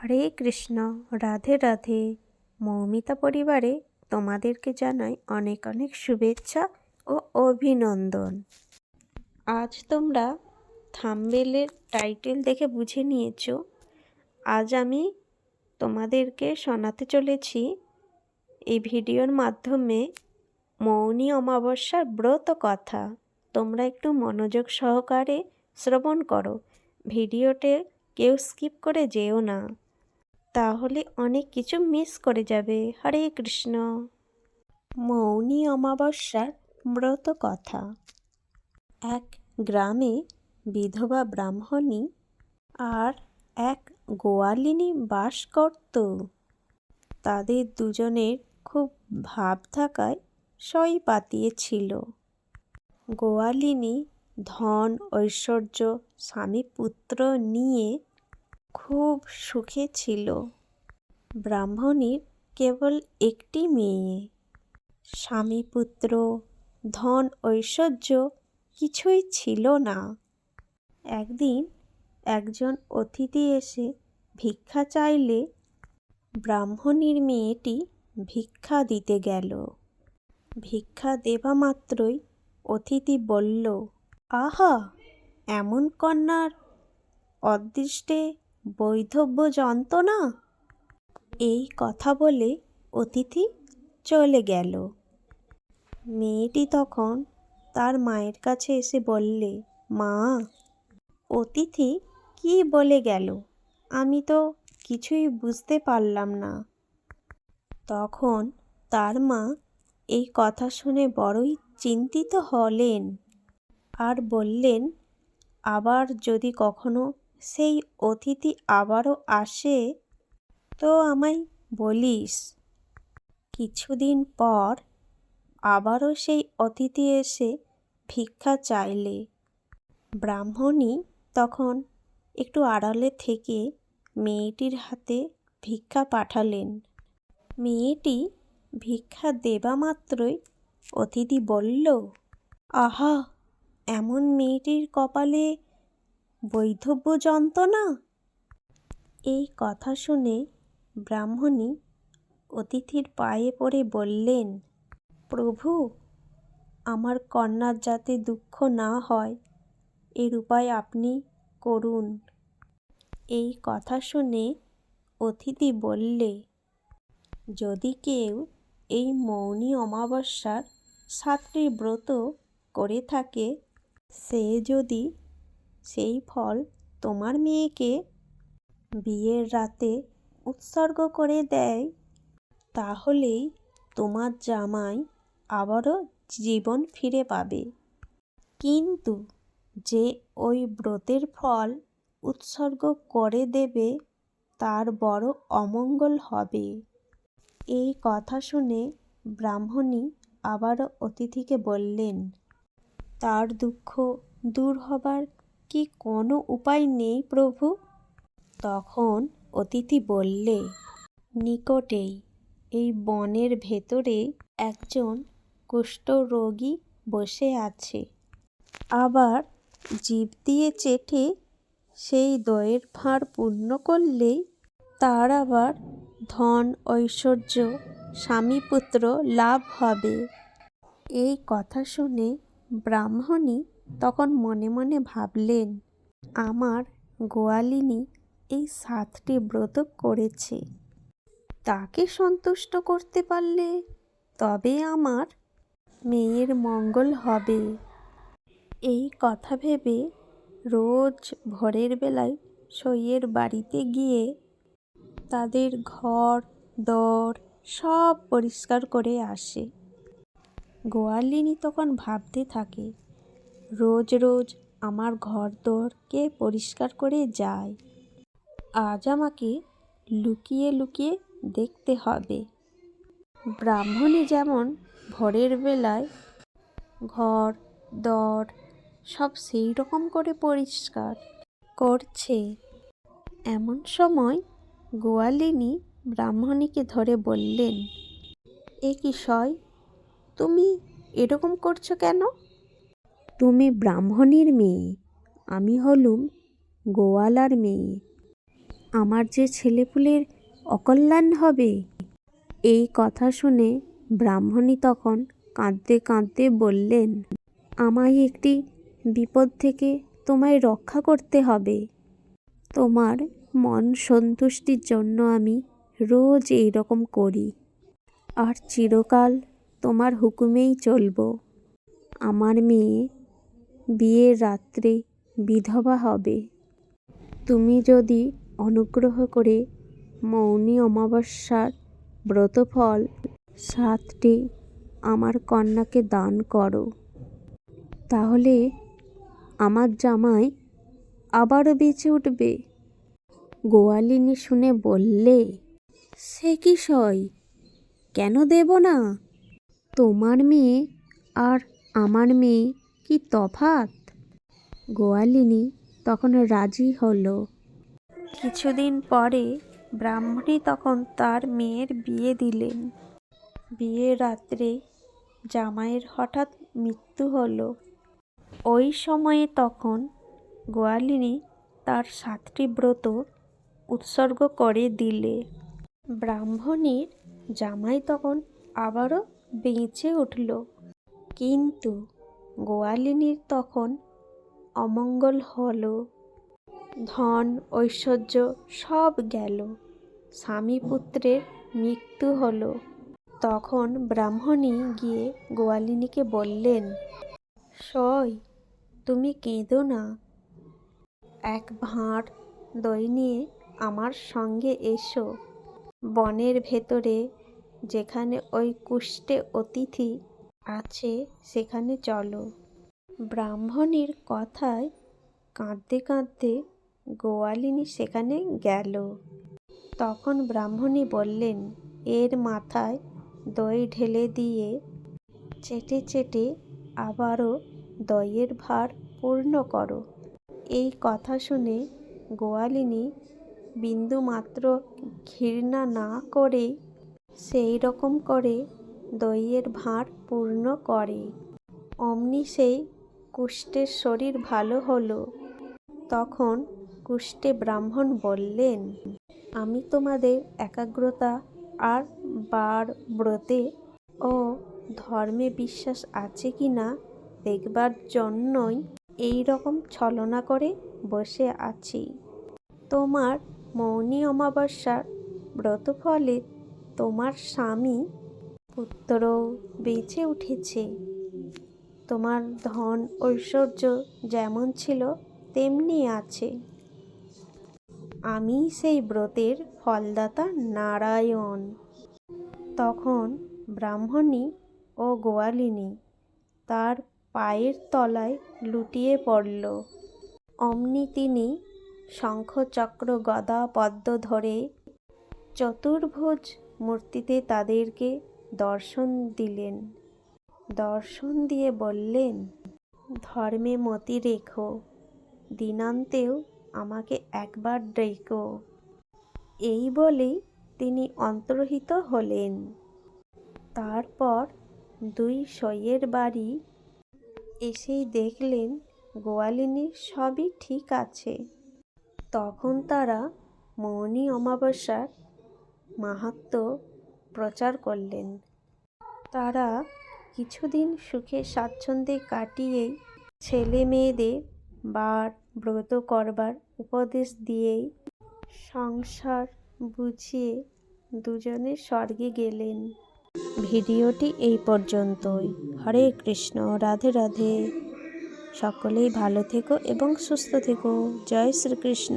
হরে কৃষ্ণ, রাধে রাধে। মৌমিতা পরিবারে তোমাদেরকে জানাই অনেক অনেক শুভেচ্ছা ও অভিনন্দন। আজ তোমরা থাম্বেলের টাইটেল দেখে বুঝে নিয়েছ। আজ আমি তোমাদেরকে শোনাতে চলেছি এই ভিডিওর মাধ্যমে মৌনী অমাবস্যার ব্রত কথা। তোমরা একটু মনোযোগ সহকারে শ্রবণ করো। ভিডিওতে কেউ স্কিপ করে যেও না। তাহলে অনেক কিছু মিস করে যাবে। হরে কৃষ্ণ। মৌনী অমাবস্যার ব্রত কথা। এক গ্রামে বিধবা ব্রাহ্মণী আর এক গোয়ালিনী বাস করত। তাদের দুজনের খুব ভাব থাকায় সই পাতিয়েছিল। গোয়ালিনী ধন ঐশ্বর্য স্বামী পুত্র নিয়ে খুব সুখে ছিল। ব্রাহ্মণীর কেবল একটি মেয়ে। স্বামী পুত্র ধন ঐশ্বর্য কিছুই ছিল না। একদিন একজন অতিথি এসে ভিক্ষা চাইলে ব্রাহ্মণীর মেয়েটি ভিক্ষা দিতে গেল। ভিক্ষা দেবা মাত্রই অতিথি বলল, আহা, এমন কন্যার অদৃষ্টে বৈধব্য না এই কথা বলে অতিথি চলে গেল। মেয়েটি তখন তার মায়ের কাছে এসে বললে, মা, অতিথি কি বলে গেল? আমি তো কিছুই বুঝতে পারলাম না। তখন তার মা এই কথা শুনে বড়ই চিন্তিত হলেন। আর বললেন, আবার যদি কখনো সেই অতিথি আবারও আসে, তো আমায় বলিস, কিছুদিন পর আবারও সেই অতিথি এসে ভিক্ষা চাইলে? ব্রাহ্মণী তখন একটু আড়ালে থেকে মেয়েটির হাতে ভিক্ষা পাঠালেন। মেয়েটি ভিক্ষা দেবা মাত্রই অতিথি বলল, আহা, এমন মেয়েটির কপালে বৈধব্য যন্ত্রণা? এই কথা শুনে ব্রাহ্মণী অতিথির পায়ে পড়ে বললেন, প্রভু, আমার কন্যার যাতে দুঃখ না হয়, এর উপায় আপনি করুন। এই কথা শুনে অতিথি বললে, যদি কেউ এই মৌনী অমাবস্যার সাতটি ব্রত করে থাকে, সে যদি সেই ফল তোমার মেয়েকে বিয়ের রাতে উৎসর্গ করে দেয়। তাহলেই তোমার জামাই আবারও জীবন ফিরে পাবে। কিন্তু যে ওই ব্রতের ফল উৎসর্গ করে দেবে, তার বড় অমঙ্গল হবে। এই কথা শুনে ব্রাহ্মণী আবারও অতিথিকে বললেন, তার দুঃখ দূর হবার কি কোনো উপায় নেই প্রভু? তখন অতিথি বললে, নিকটেই, এই বনের ভেতরে একজন কুষ্ঠরোগী বসে আছে। আবার জীব দিয়ে চেটে সেই দয়ের ভাঁড় পূর্ণ করলেই তার আবার ধন, ঐশ্বর্য, স্বামীপুত্র লাভ হবে। এই কথা শুনে ব্রাহ্মণী তখন মনে মনে ভাবলেন, আমার গোয়ালিনী এই সাতটি ব্রত করেছে। তাকে সন্তুষ্ট করতে পারলে তবে আমার মেয়ের মঙ্গল হবে। এই কথা ভেবে রোজ ভোরের বেলায় সইয়ের বাড়িতে গিয়ে তাদের ঘর, দর সব পরিষ্কার করে আসে। গোয়ালিনী তখন ভাবতে থাকে রোজ রোজ আমার ঘর দর কে পরিষ্কার করে যায়। আজ আমাকে লুকিয়ে লুকিয়ে দেখতে হবে। ব্রাহ্মণী যেমন ভোরের বেলায় ঘর, দর সব সেই রকম করে পরিষ্কার করছে। এমন সময় গোয়ালিনী ব্রাহ্মণীকে ধরে বললেন, এ কি সয়, তুমি এরকম করছ কেন? তুমি ব্রাহ্মণীর মেয়ে, আমি হলুম গোয়ালার মেয়ে। আমার যে ছেলেপুলের অকল্যাণ হবে? এই কথা শুনে ব্রাহ্মণী তখন কাঁদতে কাঁদতে বললেন, আমায় একটি বিপদ থেকে তোমায় রক্ষা করতে হবে। তোমার মন সন্তুষ্টির জন্য আমি রোজ এই রকম করি, আর চিরকাল তোমার হুকুমেই চলবো। আমার মেয়ে বিয়ের রাত্রে বিধবা হবে। তুমি যদি অনুগ্রহ করে মৌনী অমাবস্যার ব্রতফল সাতটি আমার কন্যাকে দান করো। তাহলে আমার জামাই আবারও বেঁচে উঠবে। গোয়ালিনী শুনে বললে, সে কি সই? কেন দেব না? তোমার মেয়ে আর আমার মেয়ে কি তফাত? গোয়ালিনী তখন রাজি হলো। কিছুদিন পরে ব্রাহ্মণী তখন তার মেয়ের বিয়ে দিলেন। বিয়ের রাত্রে জামাইয়ের হঠাৎ মৃত্যু হলো। ওই সময়ে তখন গোয়ালিনী তার সাতটি ব্রত উৎসর্গ করে দিলে। ব্রাহ্মণীর জামাই তখন আবারও বেঁচে উঠল। কিন্তু গোয়ালিনীর তখন অমঙ্গল হলো। ধন, ঐশ্বর্য সব গেল। স্বামী পুত্রের মৃত্যু হলো। তখন ব্রাহ্মণী গিয়ে গোয়ালিনীকে বললেন, সই, তুমি কেঁদো না। এক ভাঁড় দই নিয়ে আমার সঙ্গে এসো। বনের ভেতরে যেখানে ওই কুষ্ঠে অতিথি আছে, সেখানে চলো। ব্রাহ্মণের কথায় কাঁদতে কাঁদতে গোয়ালিনী সেখানে গেল। তখন ব্রাহ্মণী বললেন, এর মাথায় দই ঢেলে দিয়ে চেটে চেটে আবারও দইয়ের ভার পূর্ণ করো। এই কথা শুনে গোয়ালিনী বিন্দুমাত্র ঘৃণা না করেই সেই রকম করে দইয়ের ভাঁড় পূর্ণ করে। অমনি সেই কুষ্ঠের শরীর ভালো হলো। তখন কুষ্ঠে ব্রাহ্মণ বললেন, আমি তোমাদের একাগ্রতা আর বার ব্রতে ও ধর্মে বিশ্বাস আছে কি না দেখবার জন্যই এই রকম ছলনা করে বসে আছি। তোমার মৌনী অমাবস্যার ব্রতফলে তোমার স্বামী পুত্র বেঁচে উঠেছে। তোমার ধন ঐশ্বর্য যেমন ছিল, তেমনি আছে। আমি সেই ব্রতের ফলদাতা নারায়ণ। তখন ব্রাহ্মণী ও গোয়ালিনী তার পায়ের তলায় লুটিয়ে পড়ল। অমনি তিনি শঙ্খচক্র গদা পদ্ম ধরে চতুর্ভুজ মূর্তিতে তাদেরকে দর্শন দিলেন। দর্শন দিয়ে বললেন, ধর্মে মতি রেখো, দিনান্তেও আমাকে একবার ডেকো। এই বলেই তিনি অন্তর্হিত হলেন। তারপর দুই সইয়ের বাড়ি এসেই দেখলেন গোয়ালিনীর সবই ঠিক আছে। তখন তারা মৌনী অমাবস্যার মাহাত্ম প্রচার করলেন। তারা কিছুদিন সুখে স্বাচ্ছন্দ্যে কাটিয়েই ছেলে মেয়েদের বার ব্রত করবার উপদেশ দিয়েই সংসার বুঝিয়ে দুজনে স্বর্গে গেলেন। ভিডিওটি এই পর্যন্তই। হরে কৃষ্ণ, রাধে রাধে। সকলেই ভালো থেকো এবং সুস্থ থেকো। জয় শ্রীকৃষ্ণ।